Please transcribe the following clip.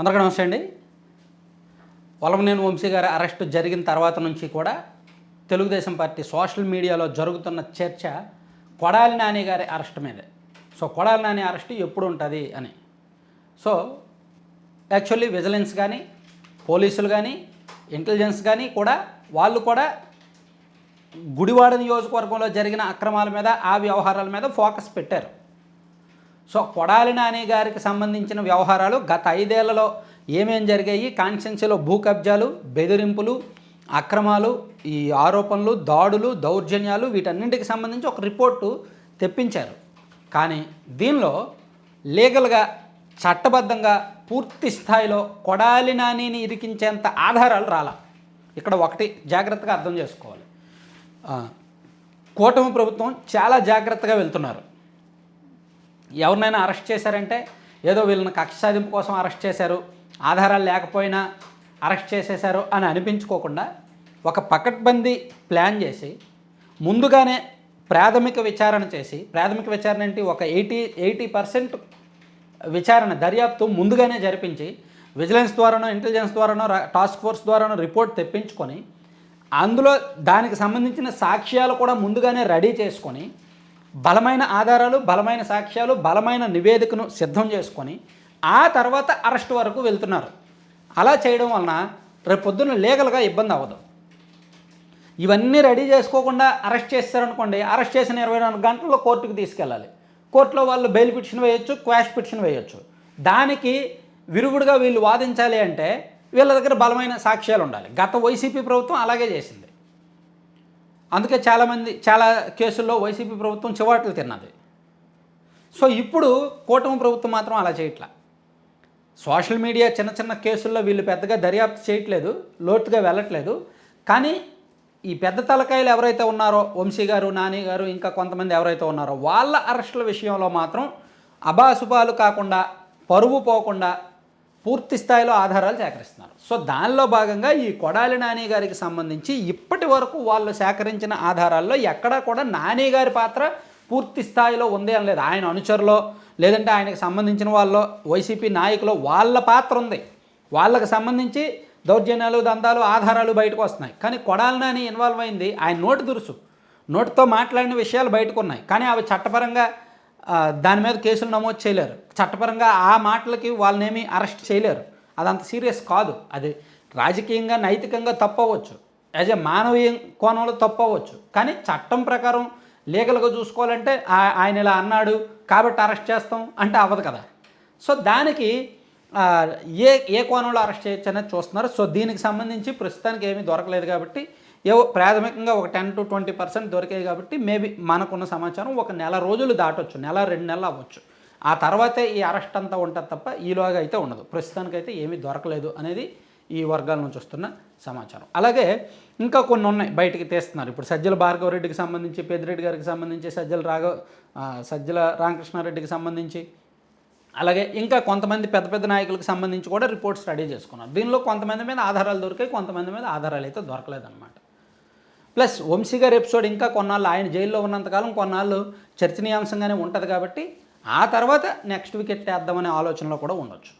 అందరికీ నమస్తే అండి. వలమనేని వంశీ గారి అరెస్ట్ జరిగిన తర్వాత నుంచి కూడా తెలుగుదేశం పార్టీ సోషల్ మీడియాలో జరుగుతున్న చర్చ కొడాలి నాని గారి అరెస్ట్ మీదే. సో కొడాలి నాని అరెస్ట్ ఎప్పుడు ఉంటుంది అని. సో యాక్చువల్లీ విజిలెన్స్ కానీ పోలీసులు కానీ ఇంటెలిజెన్స్ కానీ కూడా వాళ్ళు కూడా గుడివాడ నియోజకవర్గంలో జరిగిన అక్రమాల మీద ఆ వ్యవహారాల మీద ఫోకస్ పెట్టారు. సో కొడాలి నాని గారికి సంబంధించిన వ్యవహారాలు గత ఐదేళ్ళలో ఏమేం జరిగాయి? కాన్స్టెన్సీలో భూ కబ్జాలు బెదిరింపులు అక్రమాలు ఈ ఆరోపణలు దాడులు దౌర్జన్యాలు వీటన్నింటికి సంబంధించి ఒక రిపోర్టు తెప్పించారు. కానీ దీనిలో లీగల్గా చట్టబద్ధంగా పూర్తి స్థాయిలో కొడాలి నానిని ఇరికించేంత ఆధారాలు రాలా. ఇక్కడ ఒకటి జాగ్రత్తగా అర్థం చేసుకోవాలి. కూటమి ప్రభుత్వం చాలా జాగ్రత్తగా వెళ్తున్నారు. ఎవరినైనా అరెస్ట్ చేశారంటే ఏదో వీళ్ళని కక్ష సాధింపు కోసం అరెస్ట్ చేశారు ఆధారాలు లేకపోయినా అరెస్ట్ చేసేశారు అని అనిపించుకోకుండా ఒక పకడ్బందీ ప్లాన్ చేసి ముందుగానే ప్రాథమిక విచారణ చేసి ప్రాథమిక విచారణ ఏంటి? ఒక ఎయిటీ ఎయిటీ పర్సెంట్ విచారణ దర్యాప్తు ముందుగానే జరిపించి విజిలెన్స్ ద్వారానో ఇంటెలిజెన్స్ ద్వారానో టాస్క్ ఫోర్స్ ద్వారానో రిపోర్ట్ తెప్పించుకొని అందులో దానికి సంబంధించిన సాక్ష్యాలు కూడా ముందుగానే రెడీ చేసుకొని బలమైన ఆధారాలు బలమైన సాక్ష్యాలు బలమైన నివేదికను సిద్ధం చేసుకొని ఆ తర్వాత అరెస్ట్ వరకు వెళ్తున్నారు. అలా చేయడం వలన రేపు పొద్దున్న లీగల్గా ఇబ్బంది అవ్వదు. ఇవన్నీ రెడీ చేసుకోకుండా అరెస్ట్ చేస్తారనుకోండి అరెస్ట్ చేసిన ఇరవై నాలుగు గంటల్లో కోర్టుకు తీసుకెళ్ళాలి. కోర్టులో వాళ్ళు బెయిల్ పిటిషన్ వేయొచ్చు క్వాష్ పిటిషన్ వేయొచ్చు. దానికి విరుగుడుగా వీళ్ళు వాదించాలి అంటే వీళ్ళ దగ్గర బలమైన సాక్ష్యాలు ఉండాలి. గత వైసీపీ ప్రభుత్వం అలాగే చేసింది. అందుకే చాలామంది చాలా కేసుల్లో వైసీపీ ప్రభుత్వం చివాట్లు తిన్నది. సో ఇప్పుడు కూటమి ప్రభుత్వం మాత్రం అలా చేయట్లా. సోషల్ మీడియా చిన్న చిన్న కేసుల్లో వీళ్ళు పెద్దగా దర్యాప్తు చేయట్లేదు లోతుగా వెళ్ళట్లేదు. కానీ ఈ పెద్ద తలకాయలు ఎవరైతే ఉన్నారో వంశీ గారు నాని గారు ఇంకా కొంతమంది ఎవరైతే ఉన్నారో వాళ్ళ అరెస్టుల విషయంలో మాత్రం అబాశుభాలు కాకుండా పరువు పోకుండా పూర్తి స్థాయిలో ఆధారాలు సేకరిస్తున్నారు. సో దానిలో భాగంగా ఈ కొడాలి నాని గారికి సంబంధించి ఇప్పటి వరకు వాళ్ళు సేకరించిన ఆధారాల్లో ఎక్కడా కూడా నాని గారి పాత్ర పూర్తి స్థాయిలో ఉంది అని లేదు. ఆయన అనుచరులో లేదంటే ఆయనకు సంబంధించిన వాళ్ళలో వైసీపీ నాయకులు వాళ్ళ పాత్ర ఉంది. వాళ్ళకి సంబంధించి దౌర్జన్యాలు దందాలు ఆధారాలు బయటకు వస్తున్నాయి. కానీ కొడాలి నాని ఇన్వాల్వ్ అయింది. ఆయన నోటి దురుసు. నోటితో మాట్లాడిన విషయాలు బయటకు ఉన్నాయి. కానీ అవి చట్టపరంగా దాని మీద కేసులు నమోదు చేయలేరు. చట్టపరంగా ఆ మాటలకి వాళ్ళనేమి అరెస్ట్ చేయలేరు. అదంత సీరియస్ కాదు. అది రాజకీయంగా నైతికంగా తప్పవచ్చు. యాజ్ ఎ మానవీయ కోణంలో తప్పవచ్చు. కానీ చట్టం ప్రకారం లీగల్గా చూసుకోవాలంటే ఆ- ఆయన ఇలా అన్నాడు కాబట్టి అరెస్ట్ చేస్తాం అంటే అవ్వదు కదా. సో దానికి ఏ ఏ కోణంలో అరెస్ట్ చేయొచ్చు అనేది చూస్తున్నారు. సో దీనికి సంబంధించి ప్రస్తుతానికి ఏమీ దొరకలేదు కాబట్టి ఏవో ప్రాథమికంగా ఒక టెన్ టు ట్వంటీ పర్సెంట్ దొరికాయి కాబట్టి మేబీ మనకున్న సమాచారం ఒక నెల రోజులు దాటొచ్చు. నెల రెండు నెలలు అవ్వచ్చు. ఆ తర్వాతే ఈ అరెస్ట్ అంతా ఉంటుంది తప్ప ఈలోగా అయితే ఉండదు. ప్రస్తుతానికైతే ఏమీ దొరకలేదు అనేది ఈ వర్గాల నుంచి వస్తున్న సమాచారం. అలాగే ఇంకా కొన్ని ఉన్నాయి బయటికి తీస్తున్నారు. ఇప్పుడు సజ్జల భార్గవ రెడ్డికి సంబంధించి పెద్దిరెడ్డి గారికి సంబంధించి సజ్జల రాఘవ సజ్జల రామకృష్ణారెడ్డికి సంబంధించి అలాగే ఇంకా కొంతమంది పెద్ద పెద్ద నాయకులకు సంబంధించి కూడా రిపోర్ట్స్ రెడీ చేసుకున్నారు. దీనిలో కొంతమంది మీద ఆధారాలు దొరికాయి కొంతమంది మీద ఆధారాలు అయితే దొరకలేదన్నమాట. ప్లస్ వంశీ గారి ఎపిసోడ్ ఇంకా కొన్నాళ్ళు ఆయన జైల్లో ఉన్నంతకాలం కొన్నాళ్ళు చర్చనీయాంశంగానే ఉంటుంది కాబట్టి ఆ తర్వాత నెక్స్ట్ వికెట్ వేద్దామనే ఆలోచనలో కూడా ఉండొచ్చు.